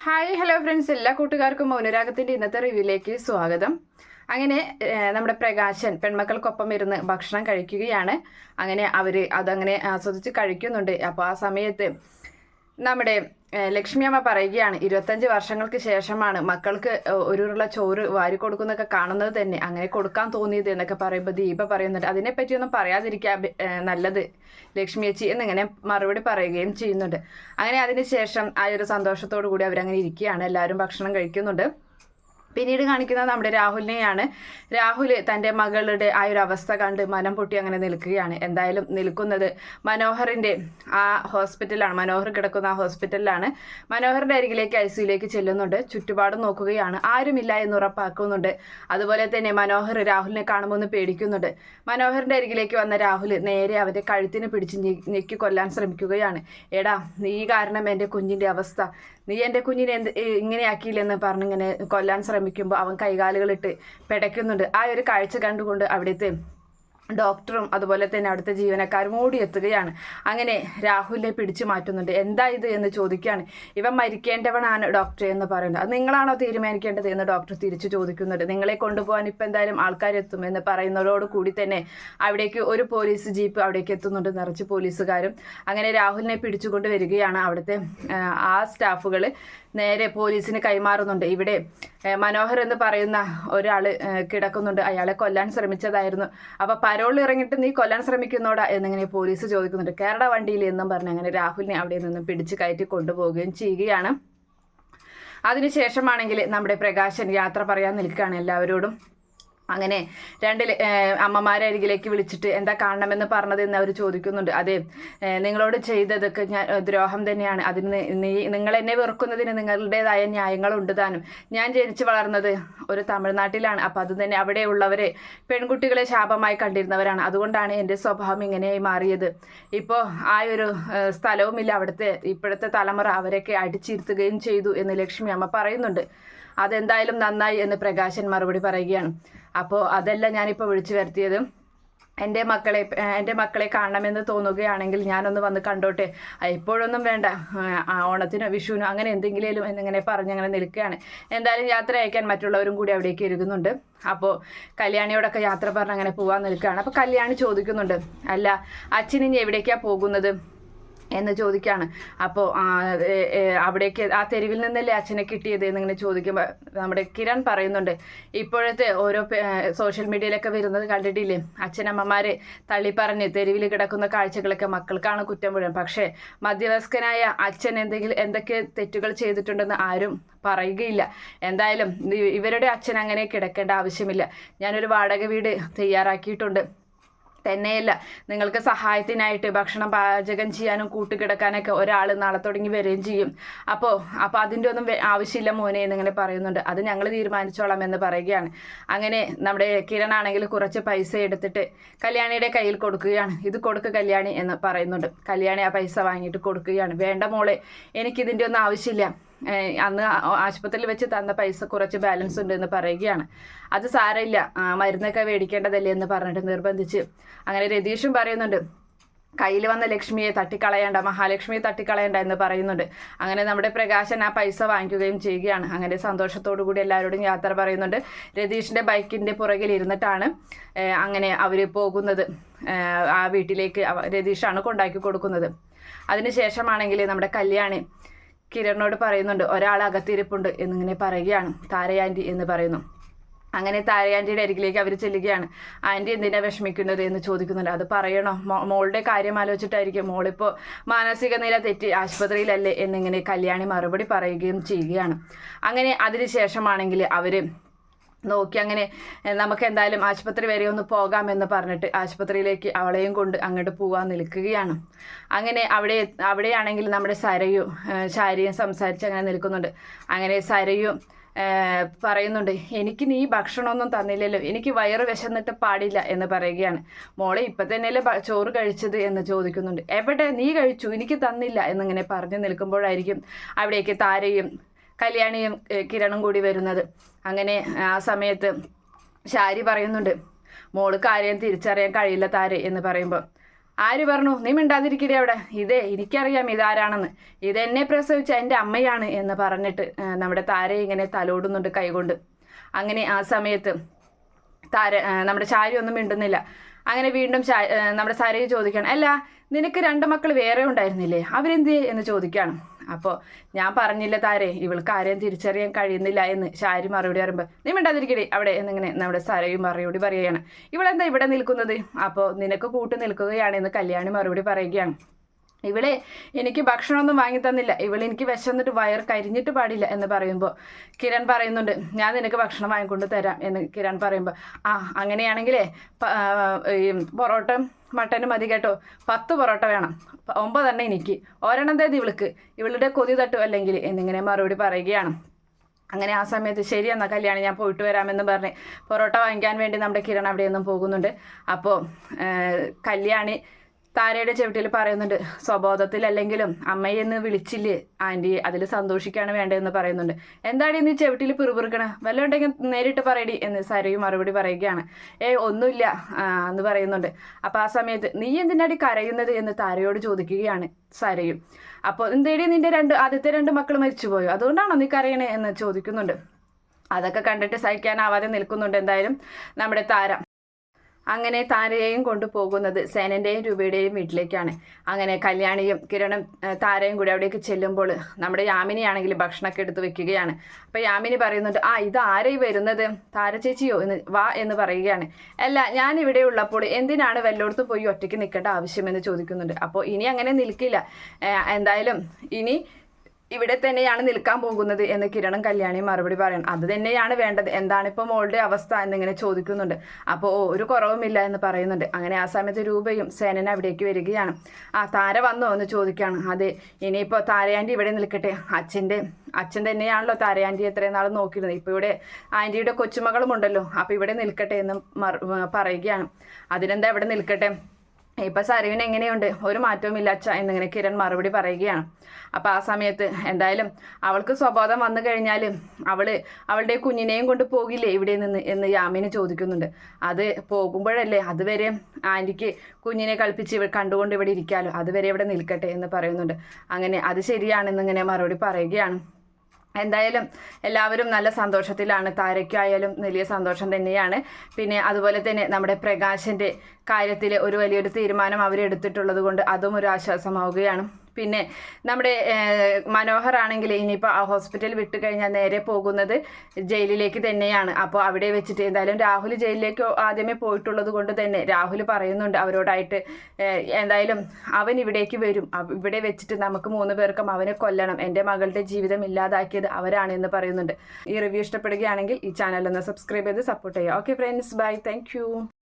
Hi hello friends എല്ലാ കൂട്ടുകാർക്കും മൗനരാഗത്തിന്റെ ഇന്നത്തെ റിവ്യൂയിലേക്ക് സ്വാഗതം. അങ്ങനെ നമ്മുടെ പ്രകാശൻ പെൺമക്കൾക്കൊപ്പം ഇരുന്ന് ഭക്ഷണം കഴിക്കുകയാണ്. അങ്ങനെ അവർ അതങ്ങനെ ആസ്വദിച്ച് കഴിക്കുന്നുണ്ട്. അപ്പോൾ ആ സമയത്ത് നമ്മുടെ ലക്ഷ്മിയമ്മ പറയുകയാണ് ഇരുപത്തഞ്ച് വർഷങ്ങൾക്ക് ശേഷമാണ് മക്കൾക്ക് ഒരു ചോറ് വാരി കൊടുക്കുന്നൊക്കെ കാണുന്നത് തന്നെ. അങ്ങനെ കൊടുക്കാൻ തോന്നിയത് എന്നൊക്കെ പറയുമ്പോൾ ദീപ പറയുന്നുണ്ട്. അതിനെപ്പറ്റിയൊന്നും ഏഹ്, നല്ലത് ലക്ഷ്മി ചേച്ചി എന്നിങ്ങനെ മറുപടി പറയുകയും ചെയ്യുന്നുണ്ട്. അങ്ങനെ അതിനുശേഷം ആ ഒരു സന്തോഷത്തോടു കൂടി അവരങ്ങനെ ഇരിക്കുകയാണ്. എല്ലാവരും ഭക്ഷണം കഴിക്കുന്നുണ്ട്. പിന്നീട് കാണിക്കുന്നത് നമ്മുടെ രാഹുലിനെയാണ്. രാഹുൽ തന്റെ മകളുടെ ആ ഒരു അവസ്ഥ കണ്ട് മനം പൊട്ടി അങ്ങനെ നിൽക്കുകയാണ്. എന്തായാലും നിൽക്കുന്നത് മനോഹറിന്റെ ആ ഹോസ്പിറ്റലാണ്. മനോഹർ കിടക്കുന്ന ആ ഹോസ്പിറ്റലിലാണ്. മനോഹറിന്റെ അരികിലേക്ക് ഐ സിയിലേക്ക് ചെല്ലുന്നുണ്ട്. ചുറ്റുപാടും നോക്കുകയാണ്. ആരുമില്ല എന്ന് ഉറപ്പാക്കുന്നുണ്ട്. അതുപോലെ തന്നെ മനോഹർ രാഹുലിനെ കാണുമ്പോൾ ഒന്ന് പേടിക്കുന്നുണ്ട്. മനോഹറിന്റെ അരികിലേക്ക് വന്ന രാഹുൽ നേരെ അവന്റെ കഴുത്തിന് പിടിച്ച് ഞെക്കി കൊല്ലാൻ ശ്രമിക്കുകയാണ്. എടാ നീ കാരണം എന്റെ കുഞ്ഞിന്റെ അവസ്ഥ. നീ എന്റെ കുഞ്ഞിനെ എന്ത് ഇങ്ങനെയാക്കിയില്ലെന്ന് പറഞ്ഞിങ്ങനെ കൊല്ലാൻ ശ്രമിക്കുമ്പോൾ അവൻ കൈകാലുകളിട്ട് പിടയ്ക്കുന്നുണ്ട്. ആ ഒരു കാഴ്ച കണ്ടുകൊണ്ട് അവിടുത്തെ ഡോക്ടറും അതുപോലെ തന്നെ അടുത്ത ജീവനക്കാരും ഓടി എത്തുകയാണ്. അങ്ങനെ രാഹുലിനെ പിടിച്ചു മാറ്റുന്നുണ്ട്. എന്താ ഇത് എന്ന് ചോദിക്കുകയാണ്. ഇവ മരിക്കേണ്ടവനാണ് ഡോക്ടർ എന്ന് പറയുന്നത്. അത് നിങ്ങളാണോ തീരുമാനിക്കേണ്ടത് എന്ന് ഡോക്ടർ തിരിച്ചു ചോദിക്കുന്നുണ്ട്. നിങ്ങളെ കൊണ്ടുപോകാൻ ഇപ്പം എന്തായാലും ആൾക്കാരെത്തും എന്ന് പറയുന്നതോട് കൂടി തന്നെ അവിടേക്ക് ഒരു പോലീസ് ജീപ്പ് അവിടേക്ക് എത്തുന്നുണ്ട് നിറച്ച് പോലീസുകാരും അങ്ങനെ രാഹുലിനെ പിടിച്ചുകൊണ്ട് വരികയാണ് അവിടുത്തെ ആ, സ്റ്റാഫുകൾ നേരെ പോലീസിന് കൈമാറുന്നുണ്ട്. ഇവിടെ മനോഹർ എന്ന് പറയുന്ന ഒരാൾ കിടക്കുന്നുണ്ട്. അയാളെ കൊല്ലാൻ ശ്രമിച്ചതായിരുന്നു. അപ്പൊ പരോൾ ഇറങ്ങിയിട്ട് നീ കൊല്ലാൻ ശ്രമിക്കുന്നോടാ എന്നിങ്ങനെ പോലീസ് ചോദിക്കുന്നുണ്ട്. കേരള വണ്ടിയിൽ എന്നും പറഞ്ഞ് അങ്ങനെ രാഹുലിനെ അവിടെ നിന്നും പിടിച്ച് കയറ്റി കൊണ്ടുപോവുകയും ചെയ്യുകയാണ്. അതിനുശേഷമാണെങ്കിൽ നമ്മുടെ പ്രകാശൻ യാത്ര പറയാൻ നിൽക്കുകയാണ് എല്ലാവരോടും. അങ്ങനെ രണ്ട് അമ്മമാരെ അരികിലേക്ക് വിളിച്ചിട്ട് എന്താ കാണണമെന്ന് പറഞ്ഞതെന്ന് അവർ ചോദിക്കുന്നുണ്ട്. അതെ നിങ്ങളോട് ചെയ്തതൊക്കെ ഞാൻ ദ്രോഹം തന്നെയാണ്. അതിന് നീ നിങ്ങൾ എന്നെ വെറുക്കുന്നതിന് നിങ്ങളുടേതായ ന്യായങ്ങളുണ്ട് താനും. ഞാൻ ജനിച്ചു വളർന്നത് ഒരു തമിഴ്നാട്ടിലാണ്. അപ്പം അത് തന്നെ അവിടെയുള്ളവരെ പെൺകുട്ടികളെ ശാപമായി കണ്ടിരുന്നവരാണ്. അതുകൊണ്ടാണ് എന്റെ സ്വഭാവം ഇങ്ങനെയായി മാറിയത്. ഇപ്പോൾ ആ ഒരു സ്ഥലവുമില്ല. അവിടുത്തെ ഇപ്പോഴത്തെ തലമുറ അവരൊക്കെ അടിച്ചിരുത്തുകയും ചെയ്തു എന്ന് ലക്ഷ്മി അമ്മ പറയുന്നുണ്ട്. അതെന്തായാലും നന്നായി എന്ന് പ്രകാശൻ മറുപടി പറയുകയാണ്. അപ്പോൾ അതല്ല ഞാനിപ്പോൾ വിളിച്ചു വരുത്തിയത്. എന്റെ മക്കളെ എന്റെ മക്കളെ കാണണമെന്ന് തോന്നുകയാണെങ്കിൽ ഞാനൊന്ന് വന്ന് കണ്ടോട്ടെ. ഇപ്പോഴൊന്നും വേണ്ട. ഓണത്തിനോ വിഷുവിനോ അങ്ങനെ എന്തെങ്കിലും എന്നിങ്ങനെ പറഞ്ഞ് അങ്ങനെ നിൽക്കുകയാണ്. എന്തായാലും യാത്ര അയക്കാൻ മറ്റുള്ളവരും കൂടി അവിടേക്ക് ഇരുകുന്നുണ്ട് അപ്പോൾ കല്യാണിയോടൊക്കെ യാത്ര പറഞ്ഞ് അങ്ങനെ പോകാൻ നിൽക്കുകയാണ്. അപ്പോൾ കല്യാണി ചോദിക്കുന്നുണ്ട്. അല്ല അച്ഛൻ ഇനി എവിടേക്കാണ് പോകുന്നത്? എന്ന് ചോദിക്കാണ്. അപ്പോൾ അവിടേക്ക് ആ തെരുവിൽ നിന്നല്ലേ അച്ഛനെ കിട്ടിയത് എന്നിങ്ങനെ ചോദിക്കുമ്പോൾ നമ്മുടെ കിരൺ പറയുന്നുണ്ട്. ഇപ്പോഴത്തെ ഓരോ സോഷ്യൽ മീഡിയയിലൊക്കെ വരുന്നത് കണ്ടിട്ടില്ലേ? അച്ഛനമ്മമാരെ തള്ളി പറഞ്ഞ് തെരുവിൽ കിടക്കുന്ന കാഴ്ചകളൊക്കെ മക്കൾക്കാണ് കുറ്റം മുഴുവൻ. പക്ഷേ മധ്യവയസ്കനായ അച്ഛൻ എന്തെങ്കിലും എന്തൊക്കെ തെറ്റുകൾ ചെയ്തിട്ടുണ്ടെന്ന് ആരും പറയുകയില്ല. എന്തായാലും ഇവരുടെ അച്ഛൻ അങ്ങനെ കിടക്കേണ്ട ആവശ്യമില്ല. ഞാനൊരു വാടക വീട് തയ്യാറാക്കിയിട്ടുണ്ട്. തന്നെയല്ല. നിങ്ങൾക്ക് സഹായത്തിനായിട്ട് ഭക്ഷണം പാചകം ചെയ്യാനും കൂട്ടുകിടക്കാനൊക്കെ ഒരാൾ നാളെ തുടങ്ങി വരികയും ചെയ്യും. അപ്പോൾ അപ്പോൾ അതിന്റെ ഒന്നും ആവശ്യമില്ല മോനെ എന്നിങ്ങനെ പറയുന്നുണ്ട്. അത് ഞങ്ങൾ തീരുമാനിച്ചോളാം എന്ന് പറയുകയാണ്. അങ്ങനെ നമ്മുടെ കിരൺ ആണെങ്കിൽ കുറച്ച് പൈസ എടുത്തിട്ട് കല്യാണിയുടെ കയ്യിൽ കൊടുക്കുകയാണ്. ഇത് കൊടുക്ക് കല്യാണി എന്ന് പറയുന്നുണ്ട്. കല്യാണി ആ പൈസ വാങ്ങിയിട്ട് കൊടുക്കുകയാണ്. വേണ്ട മോളെ എനിക്കിതിന്റെ ഒന്നും ആവശ്യമില്ല. അന്ന് ആശുപത്രിയിൽ വെച്ച് തന്ന പൈസ കുറച്ച് ബാലൻസ് ഉണ്ട് എന്ന് പറയുകയാണ്. അത് സാരമില്ല. മരുന്നൊക്കെ മേടിക്കേണ്ടതല്ലേ എന്ന് പറഞ്ഞിട്ട് നിർബന്ധിച്ച് അങ്ങനെ രതീഷും പറയുന്നുണ്ട്. കയ്യിൽ വന്ന ലക്ഷ്മിയെ തട്ടിക്കളയണ്ട മഹാലക്ഷ്മിയെ തട്ടിക്കളയണ്ട എന്ന് പറയുന്നുണ്ട്. അങ്ങനെ നമ്മുടെ പ്രകാശൻ ആ പൈസ വാങ്ങിക്കുകയും ചെയ്യുകയാണ്. അങ്ങനെ സന്തോഷത്തോടു കൂടി എല്ലാവരോടും യാത്ര പറയുന്നുണ്ട്. രതീഷിന്റെ ബൈക്കിന്റെ പുറകിൽ ഇരുന്നിട്ടാണ് അങ്ങനെ അവർ പോകുന്നത്. ആ വീട്ടിലേക്ക് രതീഷാണ് കൊണ്ടാക്കി കൊടുക്കുന്നത്. അതിനുശേഷമാണെങ്കിൽ നമ്മുടെ കല്യാണി കിരണിനോട് പറയുന്നുണ്ട് ഒരാൾ അകത്തിരിപ്പുണ്ട് എന്നിങ്ങനെ പറയുകയാണ് താരയാന്റി എന്ന് പറയുന്നു. അങ്ങനെ താരയാന്റിയുടെ അരികിലേക്ക് അവർ ചെല്ലുകയാണ്. ആന്റി എന്തിനാ വിഷമിക്കുന്നത്? എന്ന് ചോദിക്കുന്നുണ്ട്. അത് പറയണോ? മോളുടെ കാര്യം ആലോചിച്ചിട്ടായിരിക്കും. മോളിപ്പോൾ മാനസിക നില തെറ്റി ആശുപത്രിയിലല്ലേ എന്നിങ്ങനെ കല്യാണി മറുപടി പറയുകയും ചെയ്യുകയാണ്. അങ്ങനെ അതിനുശേഷമാണെങ്കിൽ അവർ നോക്കി അങ്ങനെ നമുക്ക് എന്തായാലും ആശുപത്രി വരെ ഒന്ന് പോകാമെന്ന് പറഞ്ഞിട്ട് ആശുപത്രിയിലേക്ക് അവളെയും കൊണ്ട് അങ്ങോട്ട് പോകാൻ നിൽക്കുകയാണ്. അങ്ങനെ അവിടെ അവിടെയാണെങ്കിൽ നമ്മുടെ സരയും ശാരിയും സംസാരിച്ച് അങ്ങനെ നിൽക്കുന്നുണ്ട്. അങ്ങനെ സരയും പറയുന്നുണ്ട് എനിക്ക് നീ ഭക്ഷണമൊന്നും തന്നില്ലല്ലോ. എനിക്ക് വയറ് വിശന്നിട്ട് പാടില്ല എന്ന് പറയുകയാണ്. മോളെ ഇപ്പം തന്നെയല്ലേ ചോറ് കഴിച്ചത് എന്ന് ചോദിക്കുന്നുണ്ട്. എവിടെ? നീ കഴിച്ചു. എനിക്ക് തന്നില്ല എന്നിങ്ങനെ പറഞ്ഞു നിൽക്കുമ്പോഴായിരിക്കും അവിടേക്ക് താരയും കല്യാണിയും കിരണം കൂടി വരുന്നത്. അങ്ങനെ ആ സമയത്ത് ശാരി പറയുന്നുണ്ട് മോൾ കാര്യം തിരിച്ചറിയാൻ കഴിയില്ല താരെ എന്ന് പറയുമ്പോൾ. ആര് പറഞ്ഞു നീ മിണ്ടാതിരിക്കടി അവിടെ. ഇതേ എനിക്കറിയാം ഇതാരാണെന്ന്. ഇതെന്നെ പ്രസവിച്ച എന്റെ അമ്മയാണ് എന്ന് പറഞ്ഞിട്ട് നമ്മുടെ താരയെ ഇങ്ങനെ തലോടുന്നുണ്ട് കൈകൊണ്ട്. അങ്ങനെ ആ സമയത്ത് താര നമ്മുടെ ചാരി ഒന്നും മിണ്ടുന്നില്ല. അങ്ങനെ വീണ്ടും നമ്മുടെ സാരയെ ചോദിക്കണം അല്ല നിനക്ക് രണ്ട് മക്കൾ വേറെ ഉണ്ടായിരുന്നില്ലേ? അവരെന്ത് എന്ന് ചോദിക്കുകയാണ്. അപ്പോൾ ഞാൻ പറഞ്ഞില്ല താരെ ഇവൾക്ക് ആരെയും തിരിച്ചറിയാൻ കഴിയുന്നില്ല എന്ന് ശാരി മറുപടി പറയുമ്പോൾ നീ മിണ്ടാതിരിക്കടി അവിടെ എന്നിങ്ങനെ നമ്മുടെ സാരയും മറുപടി പറയുകയാണ്. ഇവളെന്താ ഇവിടെ നിൽക്കുന്നത്? അപ്പോൾ നിനക്ക് കൂട്ട് നിൽക്കുകയാണ് എന്ന് കല്യാണി മറുപടി പറയുകയാണ്. ഇവളെ എനിക്ക് ഭക്ഷണമൊന്നും വാങ്ങി തന്നില്ല. ഇവൾ എനിക്ക് വിശന്നിട്ട് വയർ കരിഞ്ഞിട്ട് പാടില്ല എന്ന് പറയുമ്പോൾ കിരൺ പറയുന്നുണ്ട് ഞാൻ നിനക്ക് ഭക്ഷണം വാങ്ങിക്കൊണ്ട് തരാം എന്ന് കിരൺ പറയുമ്പോൾ ആ അങ്ങനെയാണെങ്കിലേ ഈ പൊറോട്ട മട്ടനും മതി കേട്ടോ. പത്ത് പൊറോട്ട വേണം. ഒമ്പതെണ്ണം എനിക്ക്. ഒരെണ്ണം തേതി ഇവൾക്ക്. ഇവളുടെ കൊതി തട്ടു അല്ലെങ്കിൽ എന്നിങ്ങനെ മറുപടി പറയുകയാണ്. അങ്ങനെ ആ സമയത്ത് ശരി എന്നാൽ കല്യാണി ഞാൻ പോയിട്ട് വരാമെന്ന് പറഞ്ഞ് പൊറോട്ട വാങ്ങിക്കാൻ വേണ്ടി നമ്മുടെ കിരൺ അവിടെയൊന്നും പോകുന്നുണ്ട്. അപ്പോൾ കല്യാണി താരയുടെ ചെവിട്ടിൽ പറയുന്നുണ്ട് സ്വബോധത്തിലല്ലെങ്കിലും അമ്മയെന്ന് വിളിച്ചില്ലേ? ആന്റി അതിൽ സന്തോഷിക്കാണ് വേണ്ടതെന്ന് പറയുന്നുണ്ട്. എന്താടി നീ ചെവിട്ടിൽ പിറുപിറുക്കണ? വല്ല ഉണ്ടെങ്കിൽ നേരിട്ട് പറയടി എന്ന് സരയും മറുപടി പറയുകയാണ്. ഏയ് ഒന്നുമില്ല എന്ന് പറയുന്നുണ്ട്. അപ്പോൾ ആ സമയത്ത് നീ എന്തിനാടി കരയുന്നത്? എന്ന് താരയോട് ചോദിക്കുകയാണ് സരയും. അപ്പോൾ എന്തേടി നിന്റെ രണ്ട് ആദ്യത്തെ രണ്ട് മക്കൾ മരിച്ചുപോയോ? അതുകൊണ്ടാണോ നീ കരയണേ? എന്ന് ചോദിക്കുന്നുണ്ട്. അതൊക്കെ കണ്ടിട്ട് സഹിക്കാനാവാതെ നിൽക്കുന്നുണ്ട് എന്തായാലും നമ്മുടെ താര. അങ്ങനെ താരയെയും കൊണ്ടുപോകുന്നത് സേനന്റെയും രൂപയുടെയും വീട്ടിലേക്കാണ്. അങ്ങനെ കല്യാണിയും കിരണും താരയും കൂടി അവിടേക്ക് ചെല്ലുമ്പോൾ നമ്മുടെ യാമിനിയാണെങ്കിൽ ഭക്ഷണമൊക്കെ എടുത്ത് വെക്കുകയാണ്. അപ്പോൾ യാമിനി പറയുന്നുണ്ട് ആ ഇത് ആരെയും വരുന്നത്? താര ചേച്ചിയോ? എന്ന് വാ എന്ന് പറയുകയാണ്. അല്ല ഞാൻ ഇവിടെ ഉള്ളപ്പോൾ എന്തിനാണ് വല്ലോടത്തും പോയി ഒറ്റയ്ക്ക് നിൽക്കേണ്ട ആവശ്യമെന്ന് ചോദിക്കുന്നുണ്ട്. അപ്പോൾ ഇനി അങ്ങനെ നിൽക്കില്ല. എന്തായാലും ഇനി ഇവിടെ തന്നെയാണ് നിൽക്കാൻ പോകുന്നത് എന്ന് കിരണും കല്യാണിയും മറുപടി പറയണം. അത് തന്നെയാണ് വേണ്ടത്. എന്താണ് ഇപ്പോൾ മോളുടെ അവസ്ഥ എന്നിങ്ങനെ ചോദിക്കുന്നുണ്ട്. അപ്പോൾ ഒരു കുറവുമില്ല എന്ന് പറയുന്നുണ്ട്. അങ്ങനെ ആ സമയത്ത് രൂപയും സേനൻ അവിടേക്ക് വരികയാണ്. ആ താര വന്നോ എന്ന് ചോദിക്കുകയാണ്. അതെ ഇനിയിപ്പോൾ താരയാണ്ടി ഇവിടെ നിൽക്കട്ടെ. അച്ഛന്റെ അച്ഛൻ തന്നെയാണല്ലോ താരയാണ്ടി എത്രയും നാൾ നോക്കിയിരുന്നത്. ഇപ്പോൾ ഇവിടെ ആന്റിയുടെ കൊച്ചുമകളും ഉണ്ടല്ലോ അപ്പോൾ ഇവിടെ നിൽക്കട്ടെ എന്ന് പറയുകയാണ്. അതിനെന്താ ഇവിടെ നിൽക്കട്ടെ? ഇപ്പൊ സരുവിന് എങ്ങനെയുണ്ട്? ഒരു മാറ്റവും ഇല്ല അച്ഛ എന്നിങ്ങനെ കിരൺ മറുപടി പറയുകയാണ്. അപ്പൊ ആ സമയത്ത് എന്തായാലും അവൾക്ക് സ്വബോധം വന്നു കഴിഞ്ഞാൽ അവൾ അവളുടെ കുഞ്ഞിനെയും കൊണ്ട് പോകില്ലേ ഇവിടെ നിന്ന് എന്ന് യാമിന് ചോദിക്കുന്നുണ്ട്. അത് പോകുമ്പോഴല്ലേ അതുവരെ ആന്റിക്ക് കുഞ്ഞിനെ കളിപ്പിച്ച് ഇവ കണ്ടുകൊണ്ട് ഇവിടെ ഇരിക്കാലോ അതുവരെ ഇവിടെ നിൽക്കട്ടെ എന്ന് പറയുന്നുണ്ട്. അങ്ങനെ അത് ശരിയാണെന്നിങ്ങനെ മറുപടി പറയുകയാണ്. എന്തായാലും എല്ലാവരും നല്ല സന്തോഷത്തിലാണ്. താരയ്ക്കായാലും വലിയ സന്തോഷം തന്നെയാണ്. പിന്നെ അതുപോലെ തന്നെ നമ്മുടെ പ്രകാശിന്റെ കാര്യത്തിൽ ഒരു വലിയൊരു തീരുമാനം അവരെടുത്തിട്ടുള്ളത് കൊണ്ട് അതും ഒരു ആശ്വാസമാവുകയാണ്. പിന്നെ നമ്മുടെ ആണെങ്കിൽ ഇനിയിപ്പോൾ ആ ഹോസ്പിറ്റൽ വിട്ട് കഴിഞ്ഞാൽ നേരെ പോകുന്നത് ജയിലിലേക്ക് തന്നെയാണ്. അപ്പോൾ അവിടെ വെച്ചിട്ട് എന്തായാലും രാഹുൽ ജയിലിലേക്ക് ആദ്യമേ പോയിട്ടുള്ളത് കൊണ്ട് തന്നെ രാഹുൽ പറയുന്നുണ്ട് അവരോടായിട്ട് എന്തായാലും അവൻ ഇവിടേക്ക് വരും. ഇവിടെ വെച്ചിട്ട് നമുക്ക് മൂന്ന് പേർക്കും അവനെ കൊല്ലണം. എന്റെ മകളുടെ ജീവിതം ഇല്ലാതാക്കിയത് അവരാണ് എന്ന് പറയുന്നുണ്ട്. ഈ റിവ്യൂ ഇഷ്ടപ്പെടുകയാണെങ്കിൽ ഈ ചാനൽ ഒന്ന് സബ്സ്ക്രൈബ് ചെയ്ത് സപ്പോർട്ട് ചെയ്യുക. Okay friends bye. താങ്ക്